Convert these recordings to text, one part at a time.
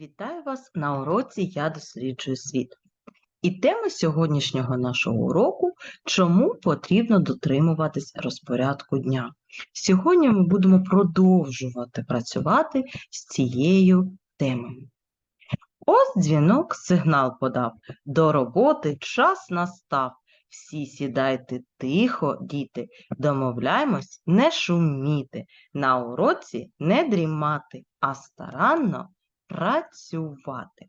Вітаю вас на уроці Я досліджую світ. І тема сьогоднішнього нашого уроку чому потрібно дотримуватись розпорядку дня. Сьогодні ми будемо продовжувати працювати з цією темою. Ось дзвінок сигнал подав. До роботи час настав. Всі сідайте тихо, діти, домовляймось не шуміти, на уроці не дрімати, а старанно працювати.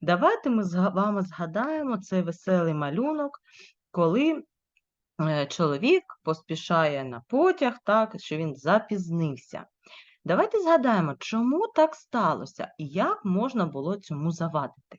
Давайте ми з вами згадаємо цей веселий малюнок, коли е, чоловік поспішає на потяг, так, що він запізнився. Давайте згадаємо, чому так сталося і як можна було цьому завадити.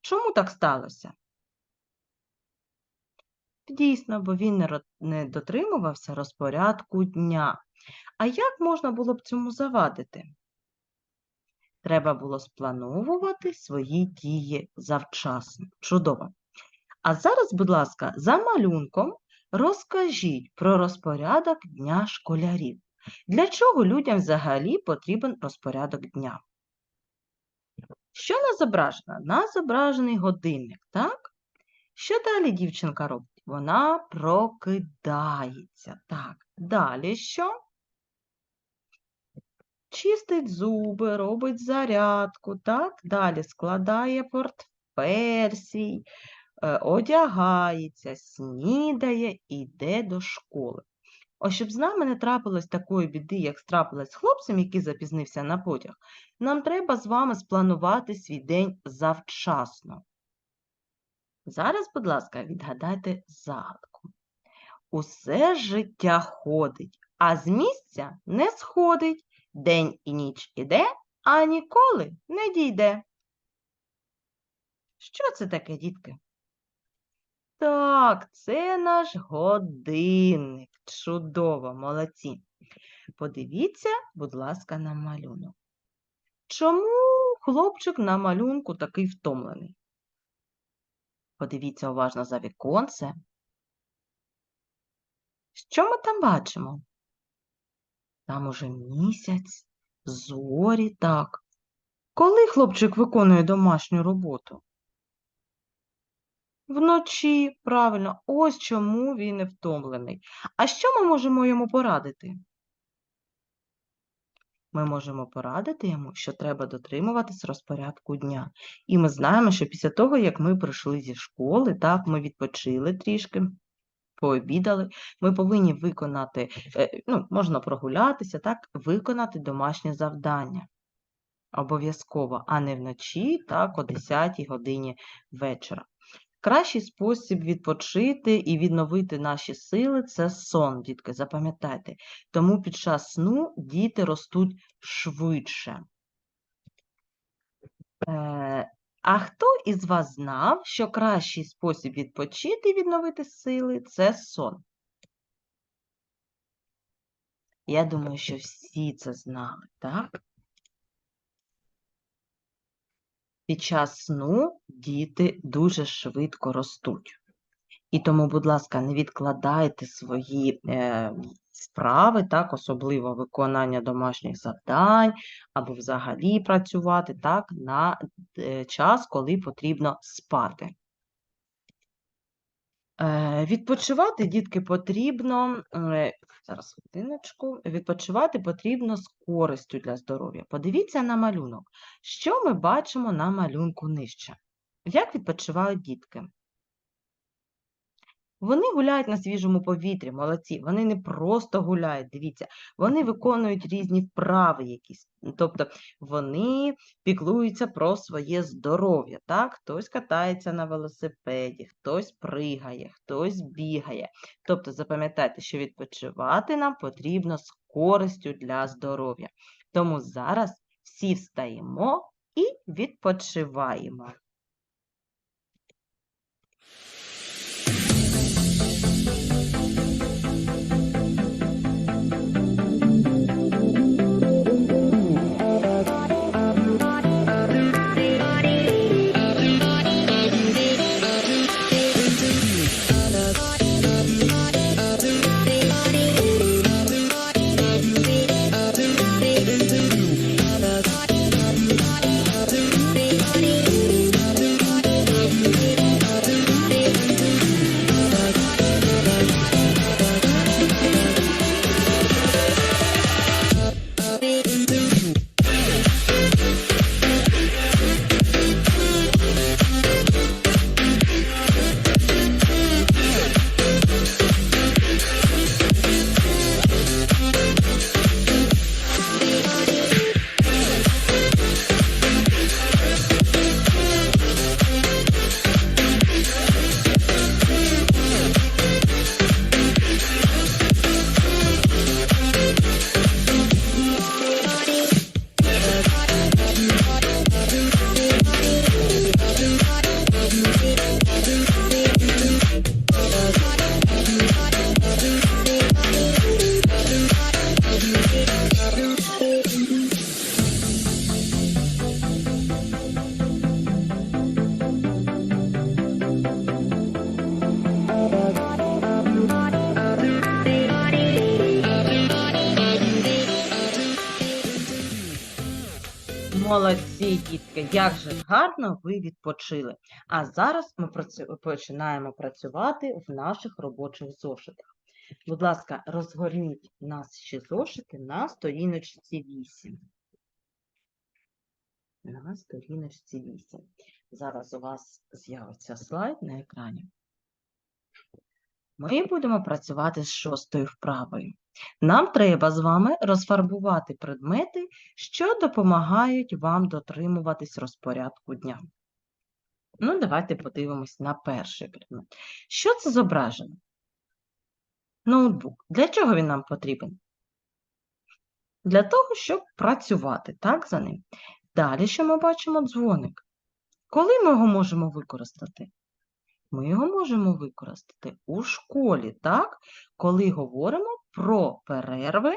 Чому так сталося? Дійсно, бо він не дотримувався розпорядку дня. А як можна було б цьому завадити? Треба було сплановувати свої дії завчасно. Чудово. А зараз, будь ласка, за малюнком розкажіть про розпорядок дня школярів. Для чого людям взагалі потрібен розпорядок дня? Що нас зображено? Нас зображений годинник, так? Що далі дівчинка робить? Вона прокидається. Так, далі що? Чистить зуби, робить зарядку, так? Далі складає портфель свій, е, одягається, снідає, іде до школи. Ось щоб з нами не трапилось такої біди, як трапилось з хлопцем, який запізнився на потяг, нам треба з вами спланувати свій день завчасно. Зараз, будь ласка, відгадайте загадку. Усе життя ходить, а з місця не сходить. День і ніч іде, а ніколи не дійде. Що це таке, дітки? Так, це наш годинник. Чудово, молодці. Подивіться, будь ласка, на малюнок. Чому хлопчик на малюнку такий втомлений? Подивіться уважно за віконце. Що ми там бачимо? Там уже місяць, зорі, так. Коли хлопчик виконує домашню роботу? Вночі, правильно, ось чому він не втомлений. А що ми можемо йому порадити? Ми можемо порадити йому, що треба дотримуватись розпорядку дня. І ми знаємо, що після того, як ми прийшли зі школи, так, ми відпочили трішки, пообідали, ми повинні виконати, е, ну, можна прогулятися, так, виконати домашнє завдання. Обов'язково, а не вночі, так, о 10 годині вечора. Кращий спосіб відпочити і відновити наші сили це сон, дітки, запам'ятайте. Тому під час сну діти ростуть швидше. Е, а хто із вас знав, що кращий спосіб відпочити і відновити сили це сон? Я думаю, що всі це знали, так? Під час сну діти дуже швидко ростуть. І тому, будь ласка, не відкладайте свої е, справи, так, особливо виконання домашніх завдань, або взагалі працювати так, на е, час, коли потрібно спати. Е, Відпочивати, дітки, потрібно, е, зараз хвилиночку, відпочивати потрібно з користю для здоров'я. Подивіться на малюнок. Що ми бачимо на малюнку нижче? Як відпочивають дітки? Вони гуляють на свіжому повітрі, молодці. Вони не просто гуляють, дивіться, вони виконують різні вправи якісь. Тобто вони піклуються про своє здоров'я. Так? Хтось катається на велосипеді, хтось пригає, хтось бігає. Тобто запам'ятайте, що відпочивати нам потрібно з користю для здоров'я. Тому зараз всі встаємо і відпочиваємо. Молодці, дітки, як же гарно ви відпочили. А зараз ми починаємо працювати в наших робочих зошитах. Будь ласка, розгорніть наші зошити на сторіночці 8. На сторіночці 8. Зараз у вас з'явиться слайд на екрані. Ми будемо працювати з шостою вправою. Нам треба з вами розфарбувати предмети, що допомагають вам дотримуватись розпорядку дня. Ну, давайте подивимось на перший предмет. Що це зображено? Ноутбук. Для чого він нам потрібен? Для того, щоб працювати, так, за ним. Далі, що ми бачимо дзвоник. Коли ми його можемо використати? Ми його можемо використати у школі, так? Коли говоримо про перерви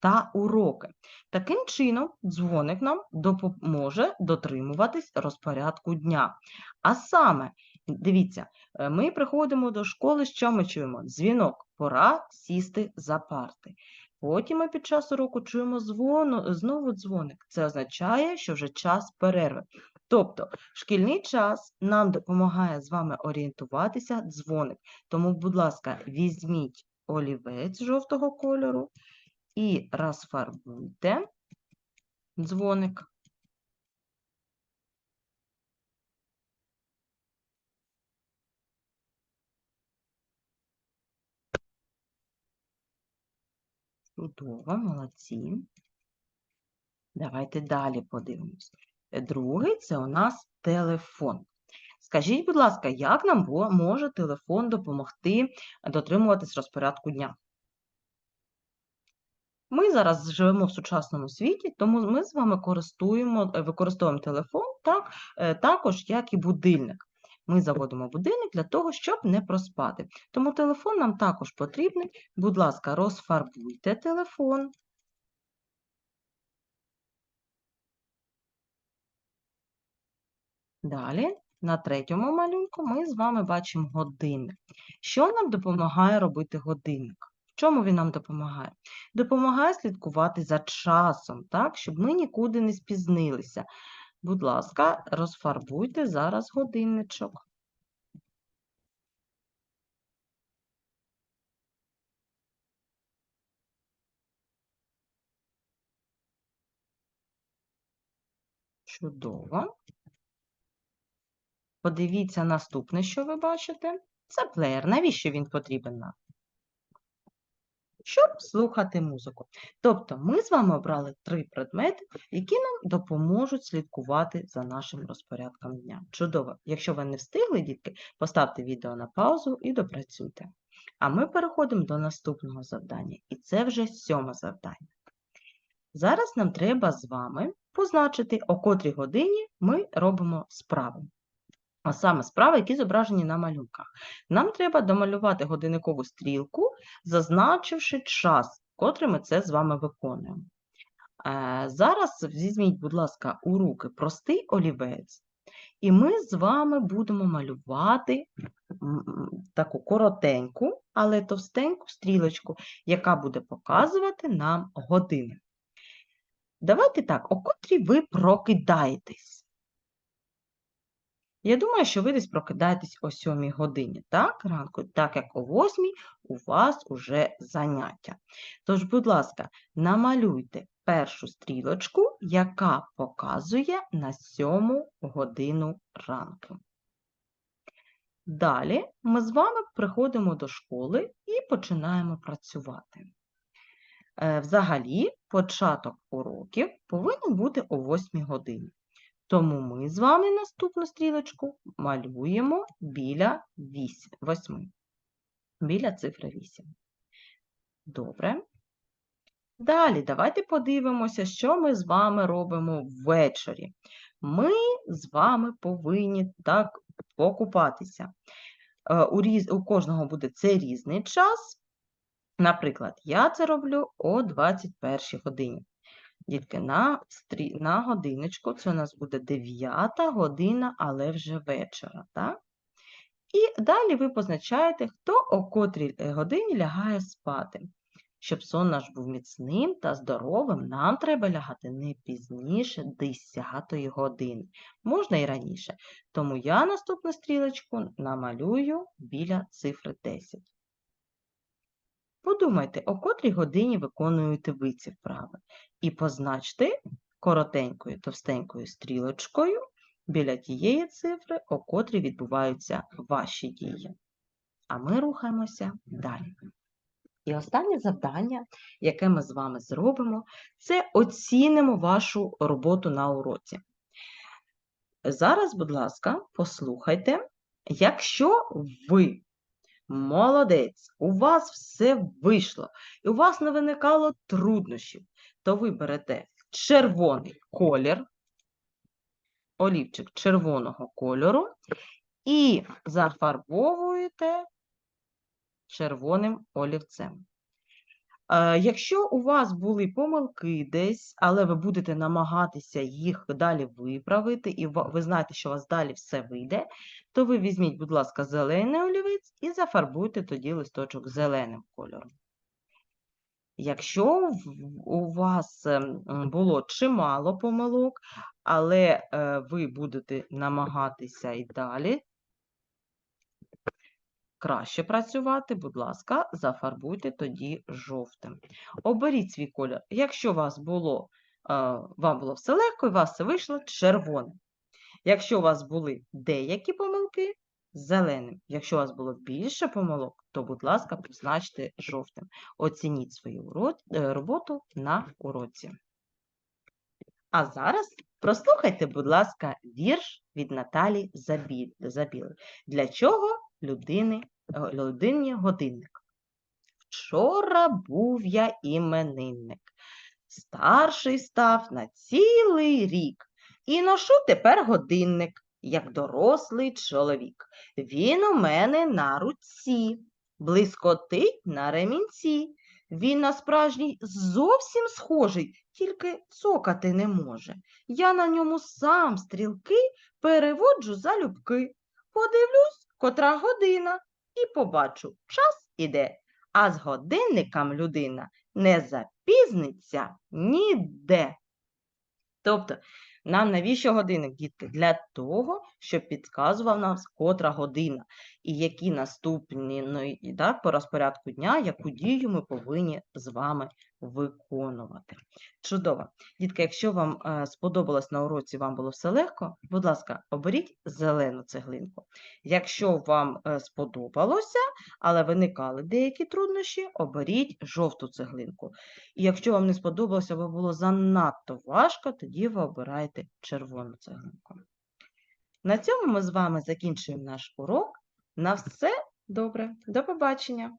та уроки. Таким чином, дзвоник нам допоможе дотримуватись розпорядку дня. А саме, дивіться, е, ми приходимо до школи, що ми чуємо? Дзвінок, пора сісти за парти. Потім ми під час уроку чуємо дзвону, знову дзвоник. Це означає, що вже час перерви. Тобто, шкільний час нам допомагає з вами орієнтуватися дзвоник. Тому, будь ласка, візьміть олівець жовтого кольору і розфарбуйте дзвоник. Чудово, молодці. Давайте далі подивимось. Другий це у нас телефон. Скажіть, будь ласка, як нам може телефон допомогти дотримуватись розпорядку дня? Ми зараз живемо в сучасному світі, тому ми з вами користуємо, е, використовуємо телефон так, е, також, як і будильник. Ми заводимо будильник для того, щоб не проспати. Тому телефон нам також потрібний. Будь ласка, розфарбуйте телефон. Далі, на третьому малюнку, ми з вами бачимо годинник. Що нам допомагає робити годинник? В чому він нам допомагає? Допомагає слідкувати за часом, так, щоб ми нікуди не спізнилися. Будь ласка, розфарбуйте зараз годинничок. Чудово. Подивіться наступне, що ви бачите. Це плеєр. Навіщо він потрібен нам? Щоб слухати музику. Тобто ми з вами обрали три предмети, які нам допоможуть слідкувати за нашим розпорядком дня. Чудово! Якщо ви не встигли, дітки, поставте відео на паузу і допрацюйте. А ми переходимо до наступного завдання, і це вже сьоме завдання. Зараз нам треба з вами позначити, о котрій годині ми робимо справи. А саме справи, які зображені на малюнках. Нам треба домалювати годинникову стрілку, зазначивши час, котрий ми це з вами виконуємо. Е, Зараз візьміть, будь ласка, у руки простий олівець, і ми з вами будемо малювати таку коротеньку, але товстеньку стрілочку, яка буде показувати нам години. Давайте так, о котрій ви прокидаєтесь. Я думаю, що ви десь прокидаєтесь о 7 годині, так, ранку, так як о 8 у вас уже заняття. Тож, будь ласка, намалюйте першу стрілочку, яка показує на 7 годину ранку. Далі ми з вами приходимо до школи і починаємо працювати. Е, Взагалі, початок уроків повинен бути о 8 годині. Тому ми з вами наступну стрілочку малюємо біля 8, біля цифри 8. Добре. Далі давайте подивимося, що ми з вами робимо ввечері. Ми з вами повинні так покупатися. Е, У, різ... У кожного буде це різний час. Наприклад, я це роблю о 21 годині. Дітки, на, стрі... на годиночку це у нас буде 9 година, але вже вечора. Так? І далі ви позначаєте, хто о котрій годині лягає спати. щоб сон наш був міцним та здоровим, нам треба лягати не пізніше 10 години. Можна і раніше. Тому я наступну стрілочку намалюю біля цифри 10. Подумайте, о котрій годині виконуєте ви ці вправи. І позначте коротенькою товстенькою стрілочкою біля тієї цифри, о котрій відбуваються ваші дії. А ми рухаємося далі. І останнє завдання, яке ми з вами зробимо, це оцінимо вашу роботу на уроці. Зараз, будь ласка, послухайте, якщо ви молодець, у вас все вийшло, і у вас не виникало труднощів, то ви берете червоний колір, олівчик червоного кольору, і зафарбовуєте червоним олівцем. Е, Якщо у вас були помилки десь, але ви будете намагатися їх далі виправити, і ви знаєте, що у вас далі все вийде, то ви візьміть, будь ласка, зелений олівець і зафарбуйте тоді листочок зеленим кольором. Якщо у вас ем, було чимало помилок, але е, ви будете намагатися і далі краще працювати, будь ласка, зафарбуйте тоді жовтим. Оберіть свій колір. Якщо вас було, е, вам було все легко і вас все вийшло червоним. Якщо у вас були деякі помилки, зеленим. Якщо у вас було більше помилок, то, будь ласка, позначте жовтим. Оцініть свою е, роботу на уроці. А зараз прослухайте, будь ласка, вірш від Наталі Забі- Забіли. Для чого людини, людині годинник? Вчора був я іменинник, старший став на цілий рік, і ношу тепер годинник, як дорослий чоловік. Він у мене на руці, блискотить на ремінці. Він на справжній зовсім схожий, тільки цокати не може. Я на ньому сам стрілки переводжу залюбки. Подивлюсь, котра година, і побачу, час іде, а з годинником людина не запізниться ніде. Тобто, нам навіщо годинник, діти? Для того, щоб підказував нам, котра година, і які наступні ну, і так, по розпорядку дня, яку дію ми повинні з вами виконувати. Чудово. Дітки, якщо вам е, сподобалось на уроці, вам було все легко, будь ласка, оберіть зелену цеглинку. Якщо вам е, сподобалося, але виникали деякі труднощі, оберіть жовту цеглинку. І якщо вам не сподобалося, або було занадто важко, тоді ви обираєте червону цеглинку. На цьому ми з вами закінчуємо наш урок. На все добре. До побачення!